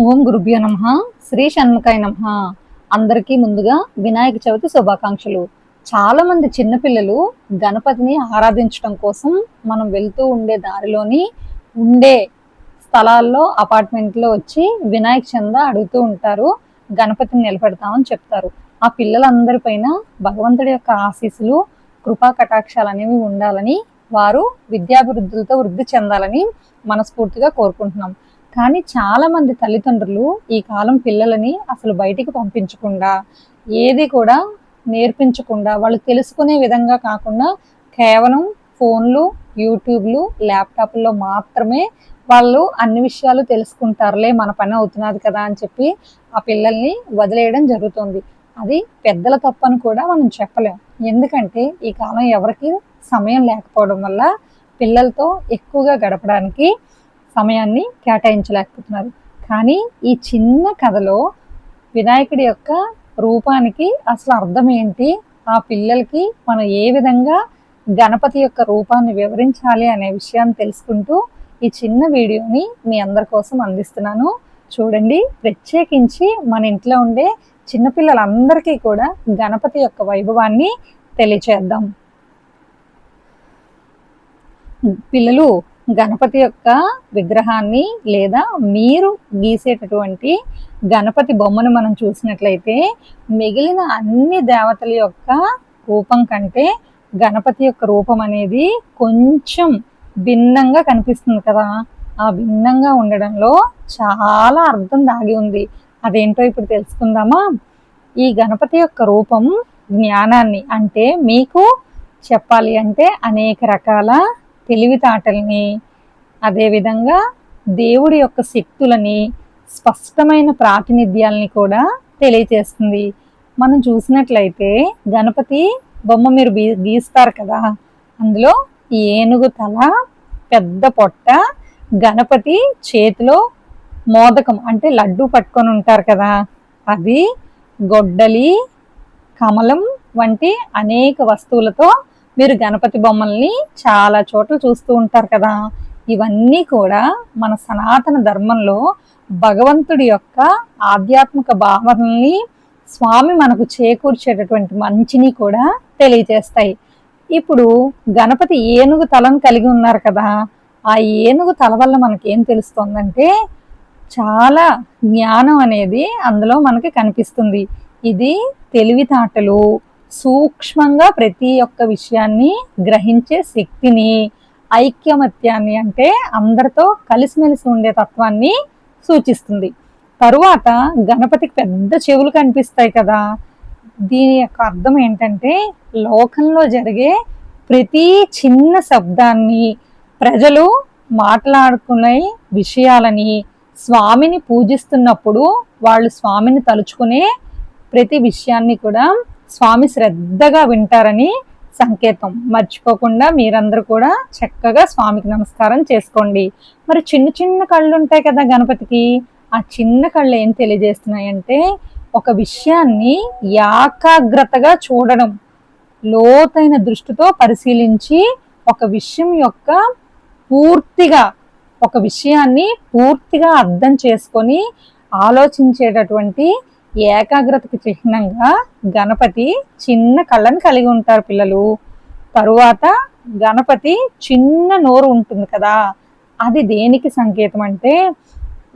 ఓం గురుభ్యో నమ. శ్రీ షణ్ముఖాయ నమ. అందరికీ ముందుగా వినాయక చవితి శుభాకాంక్షలు. చాలా మంది చిన్నపిల్లలు గణపతిని ఆరాధించడం కోసం మనం వెళ్తూ ఉండే దారిలోని ఉండే స్థలాల్లో అపార్ట్మెంట్లో వచ్చి వినాయక చంద అడుగుతూ ఉంటారు. గణపతిని నిలబెడతామని చెప్తారు. ఆ పిల్లలందరిపైన భగవంతుడి యొక్క ఆశీస్సులు కృపా కటాక్షాలు అనేవి ఉండాలని వారు విద్యాభివృద్ధులతో వృద్ధి చెందాలని మనస్ఫూర్తిగా కోరుకుంటున్నాం. కానీ చాలా మంది తల్లిదండ్రులు ఈ కాలం పిల్లలని అసలు బయటికి పంపించకుండా ఏది కూడా నేర్పించకుండా వాళ్ళు తెలుసుకునే విధంగా కాకుండా కేవలం ఫోన్లు యూట్యూబ్లు ల్యాప్టాప్ల్లో మాత్రమే వాళ్ళు అన్ని విషయాలు తెలుసుకుంటారులే మన పని అవుతున్నది కదా అని చెప్పి ఆ పిల్లల్ని వదిలేయడం జరుగుతుంది. అది పెద్దల తప్పని కూడా మనం చెప్పలేం. ఎందుకంటే ఈ కాలం ఎవరికి సమయం లేకపోవడం వల్ల పిల్లలతో ఎక్కువగా గడపడానికి సమయాన్ని కేటాయించలేకపోతున్నారు. కానీ ఈ చిన్న కథలో వినాయకుడి యొక్క రూపానికి అసలు అర్థం ఏంటి? ఆ పిల్లలకి మనం ఏ విధంగా గణపతి యొక్క రూపాన్ని వివరించాలి అనే విషయాన్ని తెలుసుకుంటూ ఈ చిన్న వీడియోని మీ అందరి కోసం అందిస్తున్నాను. చూడండి ప్రత్యేకించి మన ఇంట్లో ఉండే చిన్నపిల్లలందరికీ కూడా గణపతి యొక్క వైభవాన్ని తెలియచేద్దాం. పిల్లలు గణపతి యొక్క విగ్రహాన్ని లేదా మీరు గీసేటటువంటి గణపతి బొమ్మను మనం చూసినట్లయితే మిగిలిన అన్ని దేవతల యొక్క రూపం కంటే గణపతి యొక్క రూపం అనేది కొంచెం భిన్నంగా కనిపిస్తుంది కదా. ఆ భిన్నంగా ఉండడంలో చాలా అర్థం దాగి ఉంది. అదేంటో ఇప్పుడు తెలుసుకుందామా? ఈ గణపతి యొక్క రూపం జ్ఞానాన్ని అంటే మీకు చెప్పాలి అంటే అనేక రకాల తెలివితేటల్ని అదేవిధంగా దేవుడి యొక్క శక్తులని స్పష్టమైన ప్రాతినిధ్యాలని కూడా తెలియచేస్తుంది. మనం చూసినట్లయితే గణపతి బొమ్మ మీరు బీ గీస్తారు కదా అందులో ఏనుగు తల పెద్ద పొట్ట గణపతి చేతిలో మోదకం అంటే లడ్డు పట్టుకొని ఉంటారు కదా అది గొడ్డలి కమలం వంటి అనేక వస్తువులతో మీరు గణపతి బొమ్మల్ని చాలా చోట్ల చూస్తూ ఉంటారు కదా. ఇవన్నీ కూడా మన సనాతన ధర్మంలో భగవంతుడి యొక్క ఆధ్యాత్మిక భావనల్ని స్వామి మనకు చేకూర్చేటటువంటి మంచిని కూడా తెలియజేస్తాయి. ఇప్పుడు గణపతి ఏనుగు తలను కలిగి ఉన్నారు కదా. ఆ ఏనుగు తల వల్ల మనకి ఏం తెలుస్తుందంటే చాలా జ్ఞానం అనేది అందులో మనకి కనిపిస్తుంది. ఇది తెలివితేటలు సూక్ష్మంగా ప్రతి ఒక్క విషయాన్ని గ్రహించే శక్తిని ఐక్యమత్యాన్ని అంటే అందరితో కలిసిమెలిసి ఉండే తత్వాన్ని సూచిస్తుంది. తరువాత గణపతికి పెద్ద చెవులు కనిపిస్తాయి కదా. దీని యొక్క అర్థం ఏంటంటే లోకంలో జరిగే ప్రతి చిన్న శబ్దాన్ని ప్రజలు మాట్లాడుకునే విషయాలని స్వామిని పూజిస్తున్నప్పుడు వాళ్ళు స్వామిని తలుచుకునే ప్రతి విషయాన్ని కూడా స్వామి శ్రద్ధగా వింటారని సంకేతం. మర్చిపోకుండా మీరందరూ కూడా చక్కగా స్వామికి నమస్కారం చేసుకోండి. మరి చిన్న చిన్న కళ్ళు ఉంటాయి కదా గణపతికి. ఆ చిన్న కళ్ళు ఏం తెలియజేస్తున్నాయంటే ఒక విషయాన్ని ఏకాగ్రతగా చూడడం లోతైన దృష్టితో పరిశీలించి ఒక విషయం యొక్క పూర్తిగా ఒక విషయాన్ని పూర్తిగా అర్థం చేసుకొని ఆలోచించేటటువంటి ఏకాగ్రతకు చిహ్నంగా గణపతి చిన్న కళ్ళని కలిగి ఉంటారు పిల్లలు. తరువాత గణపతి చిన్న నోరు ఉంటుంది కదా అది దేనికి సంకేతం అంటే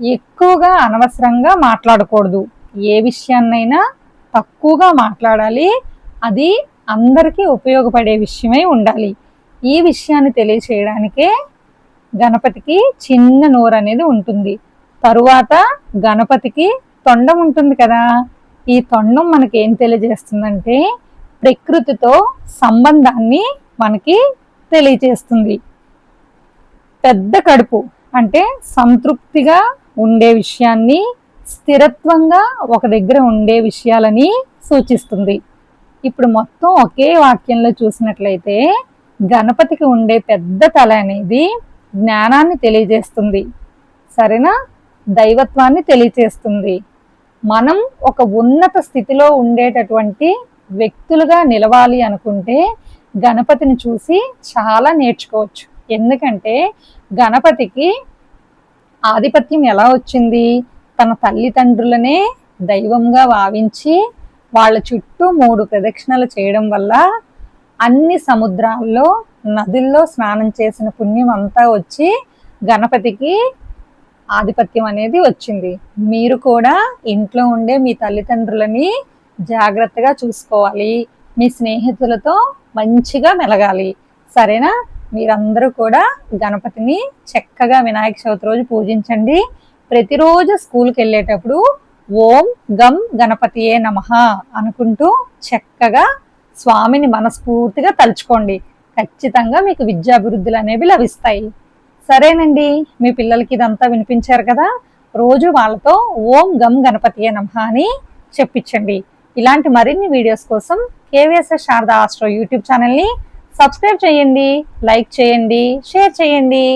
ఎక్కువగా అనవసరంగా మాట్లాడకూడదు. ఏ విషయాన్నైనా తక్కువగా మాట్లాడాలి అది అందరికీ ఉపయోగపడే విషయమై ఉండాలి. ఈ విషయాన్ని తెలియచేయడానికే గణపతికి చిన్న నోరు అనేది ఉంటుంది. తరువాత గణపతికి తొండం ఉంటుంది కదా. ఈ తొండం మనకి ఏం తెలియజేస్తుందంటే ప్రకృతితో సంబంధాన్ని మనకి తెలియజేస్తుంది. పెద్ద కడుపు అంటే సంతృప్తిగా ఉండే విషయాన్ని స్థిరత్వంగా ఒక దగ్గర ఉండే విషయాలని సూచిస్తుంది. ఇప్పుడు మొత్తం ఒకే వాక్యంలో చూసినట్లయితే గణపతికి ఉండే పెద్ద తల అనేది జ్ఞానాన్ని తెలియజేస్తుంది. సరేనా? దైవత్వాన్ని తెలియజేస్తుంది. మనం ఒక ఉన్నత స్థితిలో ఉండేటటువంటి వ్యక్తులుగా నిలవాలి అనుకుంటే గణపతిని చూసి చాలా నేర్చుకోవచ్చు. ఎందుకంటే గణపతికి ఆధిపత్యం ఎలా వచ్చింది? తన తల్లిదండ్రులనే దైవంగా భావించి వాళ్ళ చుట్టూ మూడు ప్రదక్షిణలు చేయడం వల్ల అన్ని సముద్రాల్లో నదుల్లో స్నానం చేసిన పుణ్యం అంతా వచ్చి గణపతికి ఆధిపత్యం అనేది వచ్చింది. మీరు కూడా ఇంట్లో ఉండే మీ తల్లిదండ్రులని జాగ్రత్తగా చూసుకోవాలి. మీ స్నేహితులతో మంచిగా మెలగాలి. సరేనా? మీరందరూ కూడా గణపతిని చక్కగా వినాయక చవితి రోజు పూజించండి. ప్రతిరోజు స్కూల్కి వెళ్ళేటప్పుడు ఓం గం గణపతియే నమః అనుకుంటూ చక్కగా స్వామిని మనస్ఫూర్తిగా తలుచుకోండి. ఖచ్చితంగా మీకు విద్యాభివృద్ధులు అనేవి లభిస్తాయి. సరేనండి మీ పిల్లలకి ఇదంతా వినిపించారు కదా? రోజు వాళ్ళతో ఓం గమ్ గణపతియే నమః అని చెప్పించండి. ఇలాంటి మరిన్ని వీడియోస్ కోసం కేవీఎస్ఎస్ శారదా ఆస్ట్రో యూట్యూబ్ ఛానల్ని సబ్స్క్రైబ్ చేయండి లైక్ చేయండి షేర్ చేయండి.